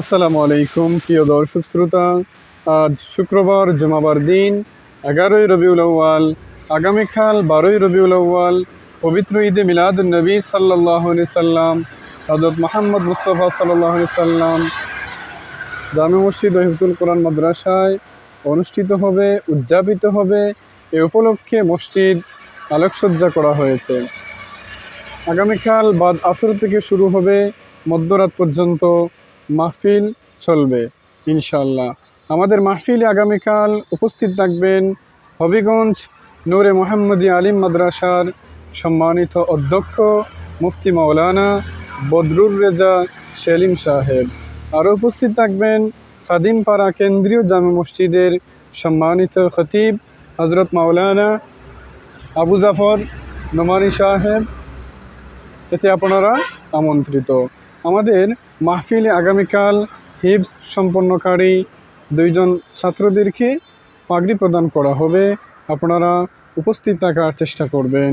আসসালামু আলাইকুম, প্রিয় দর্শক শ্রোতা। আজ শুক্রবার জুমাবার দিন, এগারোই রবিউল আউ্য়াল। আগামীকাল বারোই রবিউল আউ্য়াল, পবিত্র ঈদে মিলাদ নবী সাল্লাহ সাল্লাম হজরত মোহাম্মদ মুস্তফা সাল্লাহ সাল্লাম জামে মসজিদ ও হিফজুল কোরআন মাদ্রাসায় অনুষ্ঠিত হবে, উদযাপিত হবে। এ উপলক্ষে মসজিদ আলোকসজ্জা করা হয়েছে। আগামীকাল বাদ আসর থেকে শুরু হবে, মধ্যরাত পর্যন্ত মাহফিল চলবে ইনশাল্লাহ আমাদের মাহফিলে আগামীকাল উপস্থিত থাকবেন হবিগঞ্জ নূরে মোহাম্মদী আলিম মাদ্রাসার সম্মানিত অধ্যক্ষ মুফতি মাওলানা বদরুর রেজা সেলিম সাহেব। আরও উপস্থিত থাকবেন খাদিমপাড়া কেন্দ্রীয় জামে মসজিদের সম্মানিত খতিব হজরত মাওলানা আবু জাফর নোমানি সাহেব। এতে আপনারা আমন্ত্রিত। আমাদের মাহফিলে আগামীকাল হিপস সম্পন্নকারী দুইজন ছাত্রদেরকে পাগড়ি প্রদান করা হবে। আপনারা উপস্থিত থাকার চেষ্টা করবেন।